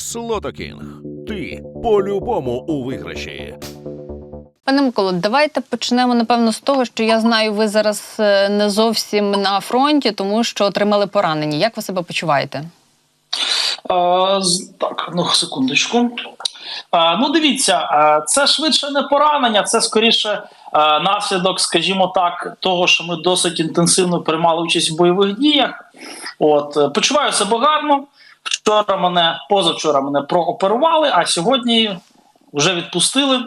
Слотокінг. Ти по-любому у виграші. Пане Миколо, давайте почнемо напевно з того, що я знаю, ви зараз е, не зовсім на фронті, тому що отримали поранення. Як ви себе почуваєте? З- так, ну секундочку. Е, ну, дивіться, це швидше не поранення, це скоріше наслідок, скажімо так, того, що ми досить інтенсивно приймали участь в бойових діях. От е, почуваю себе гарно. Вчора мене, позавчора мене прооперували, а сьогодні вже відпустили.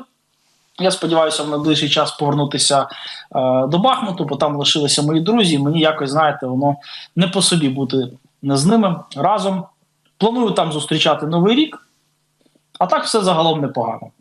Я сподіваюся, в найближчий час повернутися е, до Бахмуту, бо там лишилися мої друзі. і Мені якось, знаєте, воно не по собі бути не з ними разом. Планую там зустрічати новий рік, а так все загалом непогано.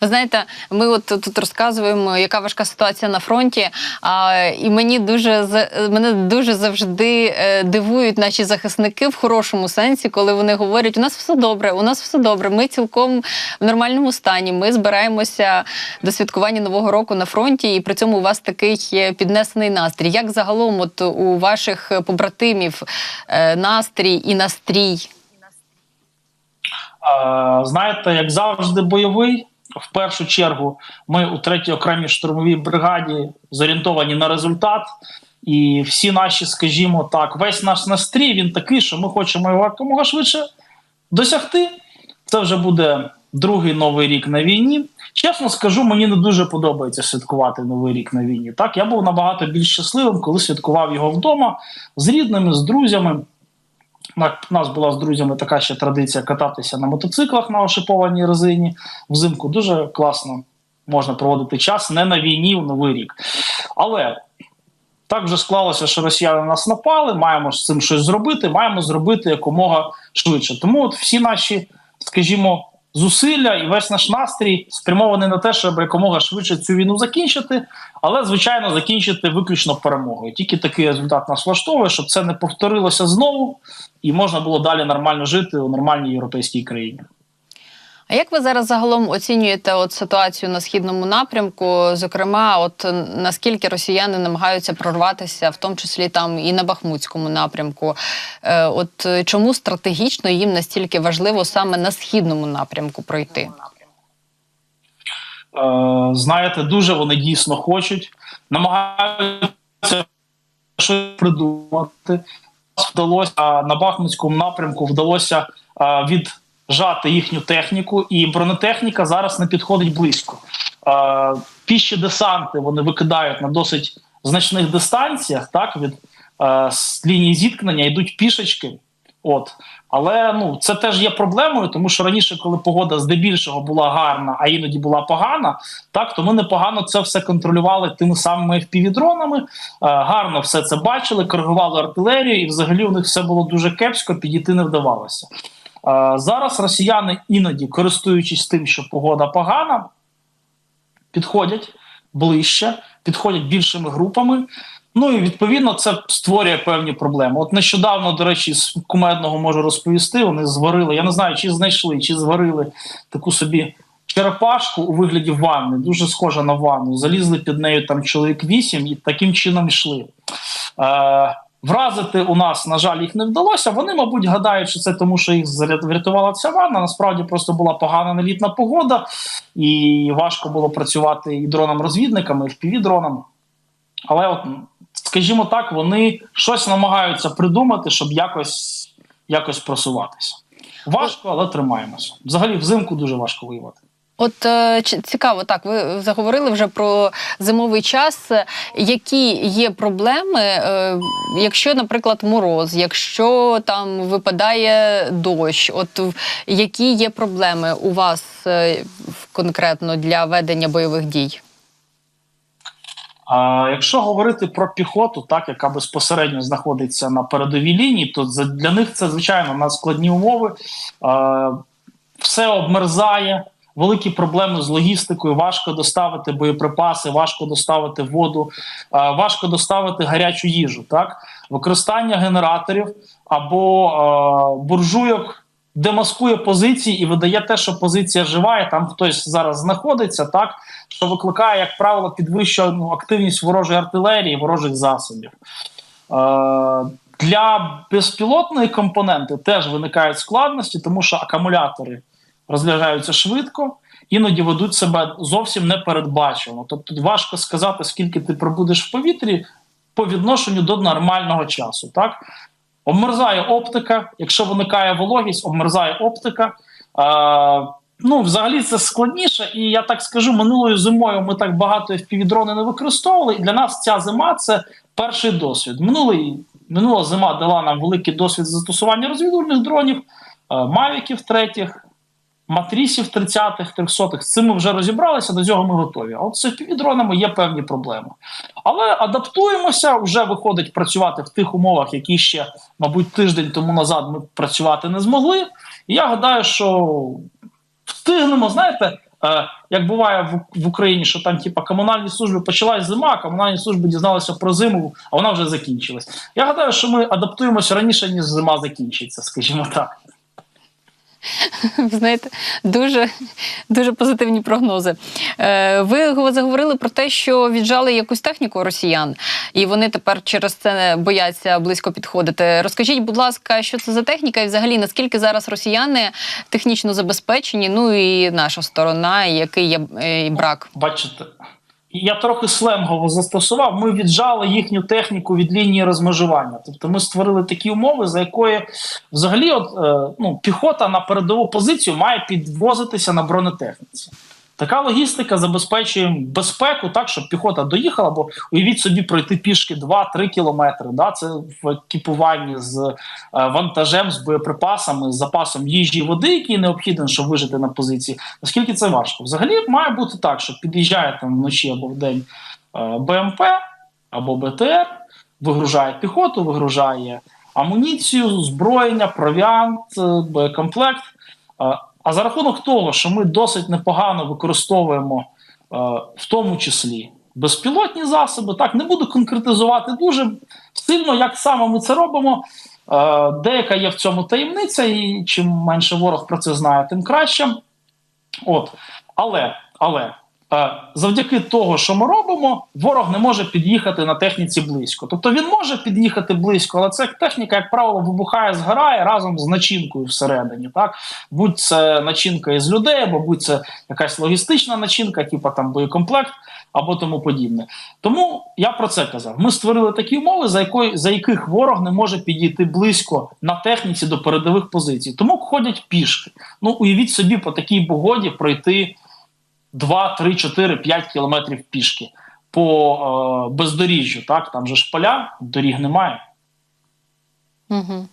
Ви знаєте, ми от тут розказуємо, яка важка ситуація на фронті. А, і мені дуже мене дуже завжди е, дивують наші захисники в хорошому сенсі, коли вони говорять: у нас все добре, у нас все добре. Ми цілком в нормальному стані. Ми збираємося до святкування нового року на фронті, і при цьому у вас такий піднесений настрій. Як загалом, от у ваших побратимів е, настрій і настрій? Знаєте, як завжди, бойовий. В першу чергу ми у третій окремій штурмовій бригаді зорієнтовані на результат. І всі наші, скажімо так, весь наш настрій він такий, що ми хочемо його якомога швидше досягти. Це вже буде другий новий рік на війні. Чесно скажу, мені не дуже подобається святкувати новий рік на війні. Так, я був набагато більш щасливим, коли святкував його вдома з рідними, з друзями. У нас була з друзями така ще традиція кататися на мотоциклах на ошипованій резині. Взимку дуже класно можна проводити час не на війні в новий рік. Але так вже склалося, що росіяни нас напали, маємо з цим щось зробити, маємо зробити якомога швидше. Тому от всі наші, скажімо, зусилля і весь наш настрій спрямований на те, щоб якомога швидше цю війну закінчити, але звичайно закінчити виключно перемогою. Тільки такий результат нас влаштовує, щоб це не повторилося знову, і можна було далі нормально жити у нормальній європейській країні. А як ви зараз загалом оцінюєте от ситуацію на східному напрямку? Зокрема, от наскільки росіяни намагаються прорватися, в тому числі там і на Бахмутському напрямку? Е, от чому стратегічно їм настільки важливо саме на східному напрямку пройти? Е, знаєте, дуже вони дійсно хочуть, намагаються щось придумати. Вдалося на Бахмутському напрямку вдалося е, віджати їхню техніку, і бронетехніка зараз не підходить близько. Е, Піші десанти вони викидають на досить значних дистанціях, так від е, з лінії зіткнення йдуть пішечки. От. Але ну це теж є проблемою, тому що раніше, коли погода здебільшого була гарна, а іноді була погана, так то ми непогано це все контролювали тими самими FPV-дронами, е, гарно все це бачили, коригували артилерію, і взагалі у них все було дуже кепсько, підійти не вдавалося. Е, зараз росіяни іноді, користуючись тим, що погода погана, підходять ближче, підходять більшими групами. Ну і відповідно це створює певні проблеми. От нещодавно, до речі, з кумедного можу розповісти. Вони зварили. Я не знаю, чи знайшли, чи зварили таку собі черепашку у вигляді ванни, дуже схожа на ванну. Залізли під нею там чоловік вісім і таким чином йшли. Е, Вразити у нас, на жаль, їх не вдалося. Вони, мабуть, гадають, що це тому, що їх врятувала ця ванна. Насправді просто була погана нелітна погода, і важко було працювати і дронам-розвідниками, і впівдронами. Але, от, скажімо так, вони щось намагаються придумати, щоб якось, якось просуватися. Важко, але тримаємося. Взагалі, взимку дуже важко воювати. От е, цікаво, так ви заговорили вже про зимовий час. Які є проблеми, е, якщо, наприклад, мороз, якщо там випадає дощ? От які є проблеми у вас е, конкретно для ведення бойових дій? А якщо говорити про піхоту, так яка безпосередньо знаходиться на передовій лінії, то для них це звичайно надскладні умови. Все обмерзає, великі проблеми з логістикою. Важко доставити боєприпаси, важко доставити воду, важко доставити гарячу їжу. Так, використання генераторів або буржуйок. Демаскує позиції і видає те, що позиція жива, і там хтось зараз знаходиться, так що викликає, як правило, підвищену активність ворожої артилерії, ворожих засобів. Для безпілотної компоненти теж виникають складності, тому що акумулятори розряджаються швидко, іноді ведуть себе зовсім непередбачено. Тобто важко сказати, скільки ти пробудеш в повітрі по відношенню до нормального часу. Так? Обмерзає оптика, якщо виникає вологість, обмерзає оптика. Е, ну, взагалі це складніше, і я так скажу, минулою зимою ми так багато FPV-дрони не використовували. І для нас ця зима це перший досвід. Минулий, минула зима дала нам великий досвід застосування розвідувальних дронів, мавіків третіх, матрісів 30-х, 300-х. З цим ми вже розібралися, до цього ми готові. А от з FPV-дронами є певні проблеми. Але адаптуємося, вже виходить працювати в тих умовах, які ще, мабуть, тиждень тому назад ми працювати не змогли. І я гадаю, що встигнемо, знаєте, е, як буває в, в Україні, що там, типа, комунальні служби почалась зима, комунальні служби дізналися про зиму, а вона вже закінчилась. Я гадаю, що ми адаптуємося раніше, ніж зима закінчиться, скажімо так. Знаєте, дуже, дуже позитивні прогнози. Е, Ви заговорили про те, що віджали якусь техніку росіян, і вони тепер через це бояться близько підходити. Розкажіть, будь ласка, що це за техніка, і взагалі наскільки зараз росіяни технічно забезпечені? Ну і наша сторона, і який є е, брак? Бачите, я трохи сленгово застосував. Ми віджали їхню техніку від лінії розмежування. Тобто ми створили такі умови, за якої взагалі от, е, ну, піхота на передову позицію має підвозитися на бронетехніці. Така логістика забезпечує безпеку так, щоб піхота доїхала, бо уявіть собі пройти пішки 2-3 кілометри. Да? Це в екіпуванні з е, вантажем, з боєприпасами, з запасом їжі води, який необхідний, щоб вижити на позиції. Наскільки це важко? Взагалі має бути так, що під'їжджає там вночі або вдень е, БМП або БТР, вигружає піхоту, вигружає амуніцію, зброєння, провіант, е, боєкомплект. А за рахунок того, що ми досить непогано використовуємо, е, в тому числі безпілотні засоби, так не буду конкретизувати дуже сильно, як саме ми це робимо. Е, деяка є в цьому таємниця, і чим менше ворог про це знає, тим краще. От, але, але завдяки того, що ми робимо, ворог не може під'їхати на техніці близько. Тобто він може під'їхати близько, але ця техніка, як правило, вибухає, згорає разом з начинкою всередині. Так, будь це начинка із людей, або будь це якась логістична начинка, типу там боєкомплект або тому подібне. Тому я про це казав. Ми створили такі умови, за якої за яких ворог не може підійти близько на техніці до передових позицій. Тому ходять пішки. Ну уявіть собі, по такій погоді пройти 2, 3, 4, 5 кілометрів пішки по е, бездоріжжю. Так там же ж поля, доріг немає. Угу.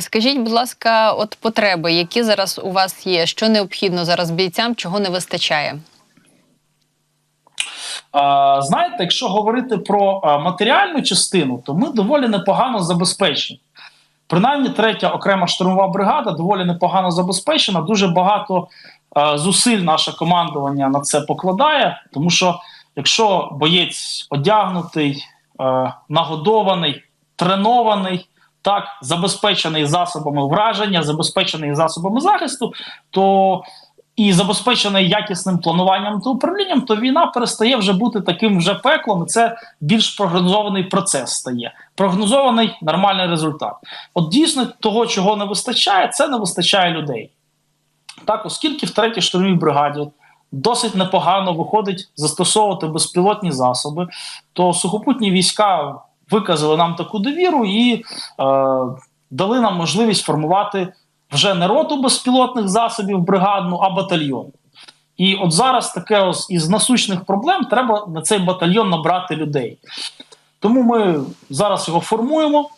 Скажіть, будь ласка, от потреби, які зараз у вас є, що необхідно зараз бійцям, чого не вистачає? Знаєте, якщо говорити про матеріальну частину, то ми доволі непогано забезпечені. Принаймні, третя окрема штурмова бригада доволі непогано забезпечена. Дуже багато зусиль наше командування на це покладає, тому що якщо боєць одягнутий, нагодований, тренований, так забезпечений засобами враження, забезпечений засобами захисту, то і забезпечений якісним плануванням та управлінням, то війна перестає вже бути таким вже пеклом. Це більш прогнозований процес стає. Прогнозований нормальний результат. От дійсно того, чого не вистачає, це не вистачає людей. Так, оскільки в третій штурмовій бригаді досить непогано виходить застосовувати безпілотні засоби, то сухопутні війська виказали нам таку довіру і е, дали нам можливість формувати вже не роту безпілотних засобів бригадну, а батальйон. І от зараз таке ось із насущних проблем треба на цей батальйон набрати людей. Тому ми зараз його формуємо.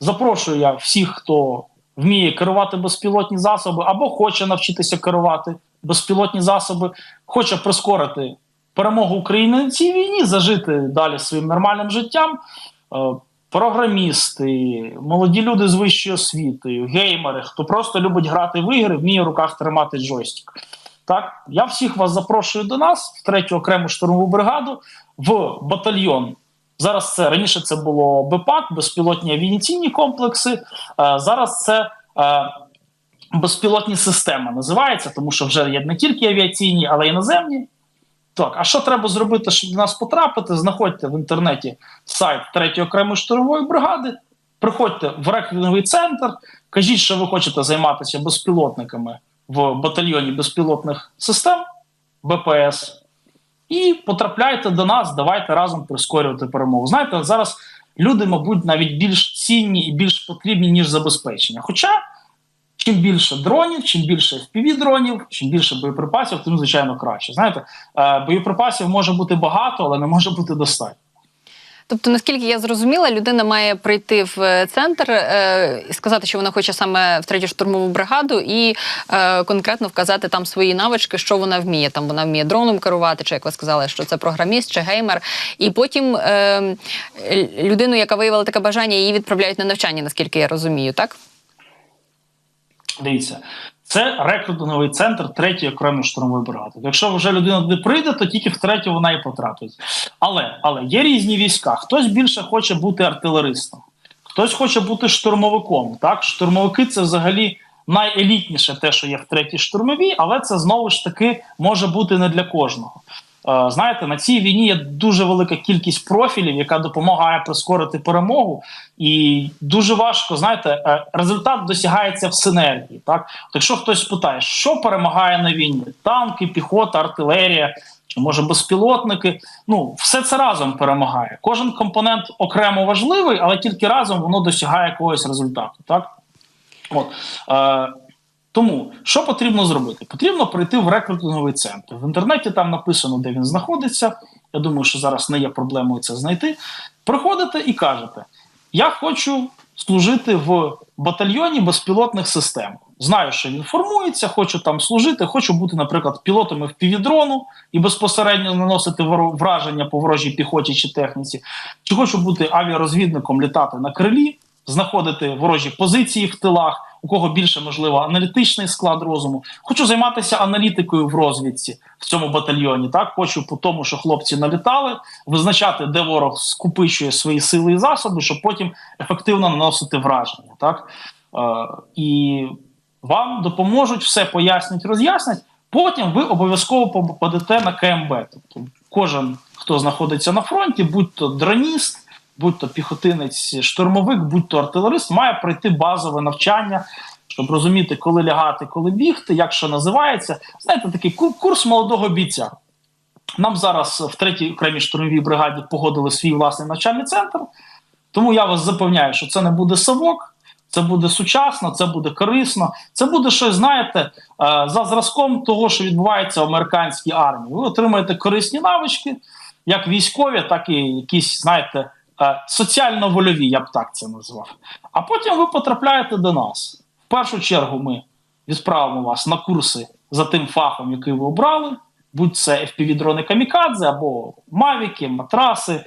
Запрошую я всіх, хто вміє керувати безпілотні засоби або хоче навчитися керувати безпілотні засоби, хоче прискорити перемогу України на цій війні, зажити далі своїм нормальним життям. Програмісти, молоді люди з вищою освітою, геймери, хто просто любить грати в ігри, вміє в руках тримати джойстик. Так, я всіх вас запрошую до нас в третю окрему штурмову бригаду в батальйон. Зараз це раніше це було БПАК, безпілотні авіаційні комплекси. Е, зараз це е, безпілотні системи називається, тому що вже є не тільки авіаційні, але й наземні. Так, а що треба зробити, щоб до нас потрапити? Знаходьте в інтернеті сайт 3 окремої штурмової бригади, Приходьте в рекрутинговий центр, кажіть, що ви хочете займатися безпілотниками в батальйоні безпілотних систем БПС, і потрапляйте до нас, давайте разом прискорювати перемогу. Знаєте, зараз люди, мабуть, навіть більш цінні і більш потрібні, ніж забезпечення. Хоча чим більше дронів, чим більше fpv дронів, чим більше боєприпасів, тим звичайно краще. Знаєте, е, боєприпасів може бути багато, але не може бути достатньо. Тобто, наскільки я зрозуміла, людина має прийти в е, центр е, сказати, що вона хоче саме в третю штурмову бригаду, і е, конкретно вказати там свої навички, що вона вміє. Там вона вміє дроном керувати, чи як ви сказали, що це програміст чи геймер. І потім е, людину, яка виявила таке бажання, її відправляють на навчання, наскільки я розумію, так? Дивіться, це рекрутинговий центр третьої окремої штурмової бригади. Якщо вже людина туди прийде, то тільки в третю вона і потрапить. Але, але є різні війська. Хтось більше хоче бути артилеристом, хтось хоче бути штурмовиком. Так, штурмовики це взагалі найелітніше те, що є в третій штурмовій, але це знову ж таки може бути не для кожного. Е, Знаєте, на цій війні є дуже велика кількість профілів, яка допомагає прискорити перемогу, і дуже важко, знаєте, е, результат досягається в синергії. Так, якщо хтось спитає, що перемагає на війні: танки, піхота, артилерія. Чи може безпілотники? Ну, все це разом перемагає. Кожен компонент окремо важливий, але тільки разом воно досягає якогось результату. Так? От. Е, тому що потрібно зробити? Потрібно прийти в рекрутинговий центр. В інтернеті там написано, де він знаходиться. Я думаю, що зараз не є проблемою це знайти. Приходите і кажете: Я хочу служити в батальйоні безпілотних систем. Знаю, що він формується, хочу там служити, хочу бути, наприклад, пілотом впівдрону і безпосередньо наносити враження по ворожій піхоті чи техніці. Чи хочу бути авіарозвідником, літати на крилі, знаходити ворожі позиції в тилах, у кого більше можливо аналітичний склад розуму. Хочу займатися аналітикою в розвідці в цьому батальйоні. Так хочу по тому, що хлопці налітали, визначати, де ворог скупичує свої сили і засоби, щоб потім ефективно наносити враження. Так е, і вам допоможуть все пояснять, роз'яснять. Потім ви обов'язково попадете на КМБ. Тобто кожен, хто знаходиться на фронті, будь то дроніст, будь то піхотинець, штурмовик, будь то артилерист, має пройти базове навчання, щоб розуміти, коли лягати, коли бігти, як що називається. Знаєте, такий ку- курс молодого бійця. Нам зараз в третій окремій штурмовій бригаді погодили свій власний навчальний центр. Тому я вас запевняю, що це не буде совок, це буде сучасно, це буде корисно, це буде щось, знаєте, е, за зразком того, що відбувається в американській армії. Ви отримаєте корисні навички, як військові, так і якісь, знаєте, соціально-вольові, я б так це назвав. А потім ви потрапляєте до нас. В першу чергу ми відправимо вас на курси за тим фахом, який ви обрали, будь це FPV-дрони камікадзе або мавіки, матраси,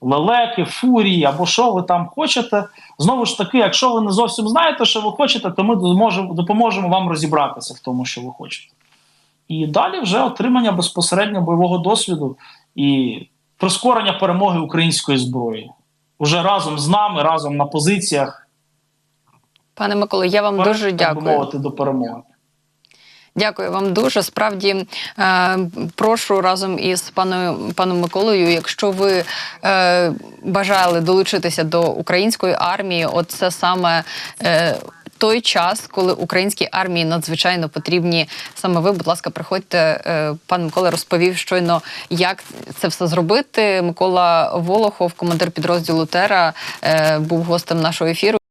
лелеки, фурії або що ви там хочете. Знову ж таки, якщо ви не зовсім знаєте, що ви хочете, то ми допоможемо вам розібратися в тому, що ви хочете. І далі вже отримання безпосередньо бойового досвіду і прискорення перемоги української зброї. Уже разом з нами, разом на позиціях, Пане Миколо, я вам дуже дякую. мовити, до перемоги. Дякую вам дуже. Справді е, прошу разом із паном паном Миколою, якщо ви е, бажали долучитися до української армії, от це саме. Е, той час, коли українській армії надзвичайно потрібні саме ви, будь ласка, приходьте. Е, Пан Микола розповів щойно, як це все зробити. Микола Волохов, командир підрозділу Тера, е, був гостем нашого ефіру.